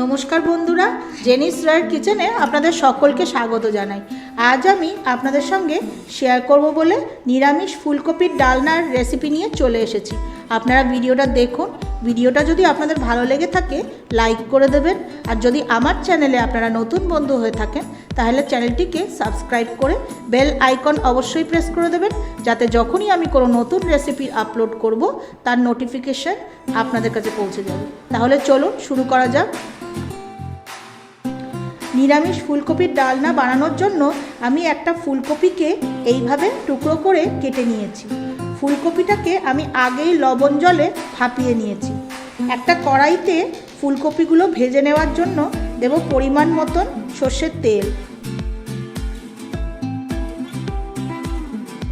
নমস্কার বন্ধুরা, জেনিস রয়ের কিচেনে আপনাদের সকলকে স্বাগত জানাই। আজ আমি আপনাদের সঙ্গে শেয়ার করব বলে নিরামিষ ফুলকপির ডালনার রেসিপি নিয়ে চলে এসেছি। আপনারা ভিডিওটা দেখুন, ভিডিওটা যদি আপনাদের ভালো লেগে থাকে লাইক করে দেবেন। আর যদি আমার চ্যানেলে আপনারা নতুন বন্ধু হয়ে থাকেন, তাহলে চ্যানেলটিকে সাবস্ক্রাইব করে বেল আইকন অবশ্যই প্রেস করে দেবেন, যাতে যখনই আমি কোনো নতুন রেসিপি আপলোড করব, তার নোটিফিকেশান আপনাদের কাছে পৌঁছে যাবে। তাহলে চলুন শুরু করা যাক। নিরামিষ ফুলকপির ডালনা বানানোর জন্য আমি একটা ফুলকপিকে এইভাবে টুকরো করে কেটে নিয়েছি। ফুলকপিটাকে আমি আগেই লবণ জলে ভাপিয়ে নিয়েছি। একটা কড়াইতে ফুলকপিগুলো ভেজে নেওয়ার জন্য দেব পরিমাণ মতন সর্ষের তেল।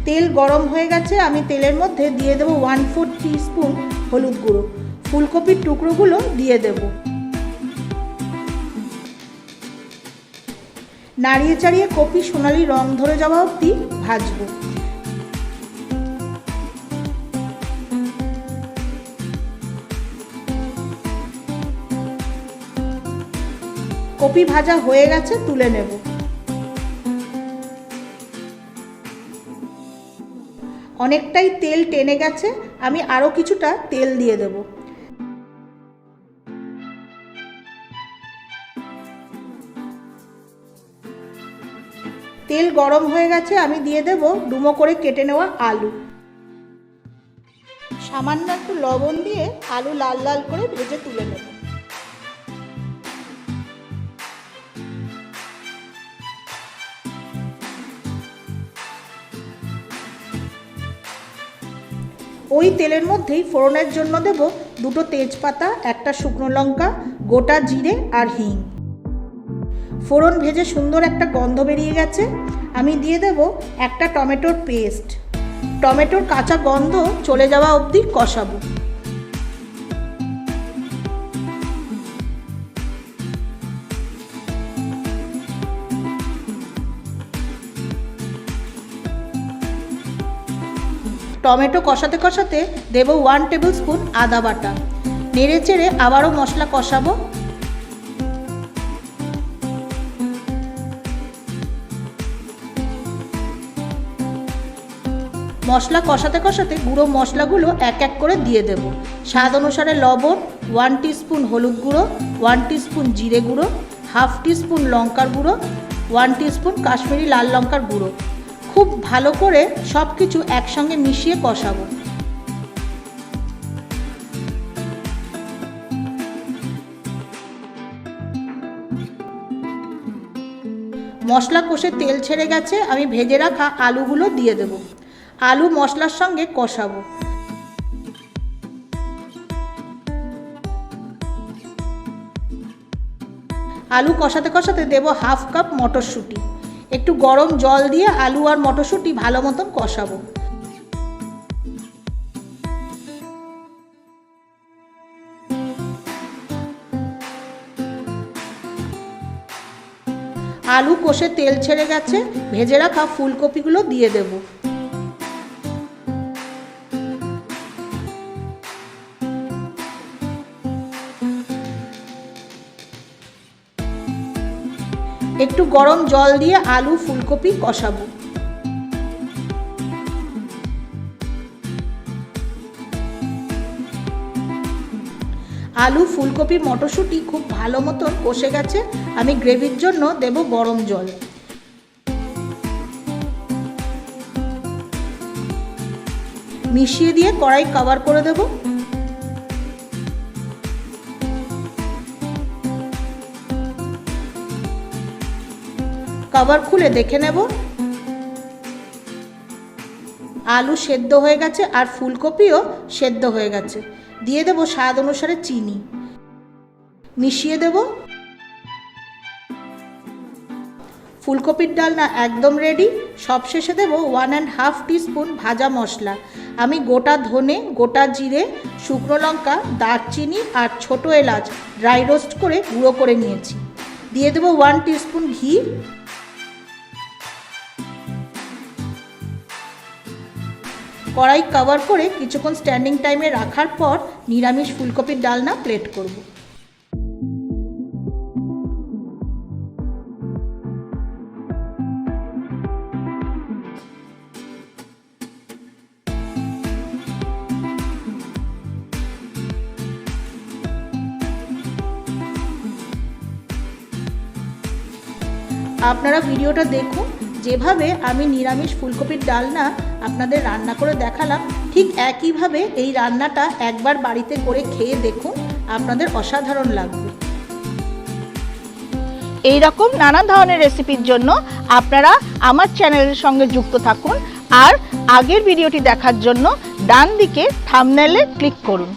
তেল গরম হয়ে গেছে, আমি তেলের মধ্যে দিয়ে দেবো ওয়ান ফোর স্পুন হলুদ গুঁড়ো। ফুলকপির টুকরোগুলো দিয়ে দেবো। নাড়িয়ে চাড়িয়ে কপি সোনালি রং ধরে যাওয়া অবধি ভাজবো। কপি ভাজা হয়ে গেছে, তুলে নেব। অনেকটাই তেল টেনে গেছে, আমি আরও কিছুটা তেল দিয়ে দেবো। তেল গরম হয়ে গেছে, আমি দিয়ে দেব ডুমো করে কেটে নেওয়া আলু। সামান্য একটু লবণ দিয়ে আলু লাল লাল করে ভেজে তুলে নেব। ওই তেলের মধ্যেই ফোড়নের জন্য দেব দুটো তেজপাতা, একটা শুকনো লঙ্কা, গোটা জিরে আর হিং। ফোড়ন ভেজে সুন্দর একটা গন্ধ বেরিয়ে গেছে। আমি দিয়ে দেব একটা টমেটোর পেস্ট। টমেটোর কাঁচা গন্ধ চলে যাওয়া অবধি কষাবো। টমেটো কষাতে কষাতে দেব ওয়ান টেবিল স্পুন আদা বাটা। নেড়ে চেড়ে আবারও মশলা কষাবো। মশলা কষাতে কষাতে গুঁড়ো মশলাগুলো এক এক করে দিয়ে দেব। স্বাদ অনুসারে লবণ ওয়ান স্পুন হলুদ গুঁড়ো ওয়ান স্পুন জিরে গুঁড়ো হাফ স্পুন লঙ্কার গুঁড়ো ওয়ান স্পুন কাশ্মীরি লাল লঙ্কার গুঁড়ো। খুব ভালো করে সব কিছু একসঙ্গে মিশিয়ে কষাবো। মশলা কষে তেল ছেড়ে গেছে, আমি ভেজে রাখা আলুগুলো দিয়ে দেবো। আলু মশলার সঙ্গে কষাবো। আলু কষাতে কষাতে দেব হাফ কাপ মটরশুঁটি। একটু গরম জল দিয়ে আলু আর মটরশুঁটি ভালো মতন কষাবো। আলু কষে তেল ছেড়ে গেছে, ভেজে রাখা ফুলকপিগুলো দিয়ে দেবো। একটু গরম জল দিয়ে আলু, ফুলকপি কষাবো। আলু, ফুলকপি, মটরশুঁটি খুব ভালো মতো কষে গেছে। আমি গ্রেভির জন্য দেব গরম জল। মিশিয়ে দিয়ে কড়াই কভার করে দেবো। কভার খুলে দেখে নেব। আলু সেদ্ধ হয়ে গেছে আর ফুলকপিও সেদ্ধ হয়ে গেছে। দিয়ে দেবো স্বাদ অনুসারে চিনি। মিশিয়ে দেব। ফুলকপির ডালনা একদম রেডি সবশেষে দেবো ওয়ান অ্যান্ড হাফ স্পুন ভাজা মশলা। আমি গোটা ধনে, গোটা জিরে, শুকনো লঙ্কা, দারচিনি আর ছোটো এলাচ ড্রাই রোস্ট করে গুঁড়ো করে নিয়েছি। দিয়ে দেবো ওয়ান স্পুন ঘি। কড়াই কভার করে কিছুক্ষণ স্ট্যান্ডিং টাইমে রাখার পর নিরামিষ ফুলকপির ডালনা প্লেট করব। আপনারা ভিডিওটা দেখুন যেভাবে আমি নিরামিষ ফুলকপির ডালনা আপনাদের রান্না করে দেখালাম, ঠিক একইভাবে এই রান্নাটা একবার বাড়িতে করে খেয়ে দেখুন, আপনাদের অসাধারণ লাগবে। এই রকম নানা ধরনের রেসিপির জন্য আপনারা আমার চ্যানেলের সঙ্গে যুক্ত থাকুন আর আগের ভিডিওটি দেখার জন্য ডান দিকে থামনেলে ক্লিক করুন।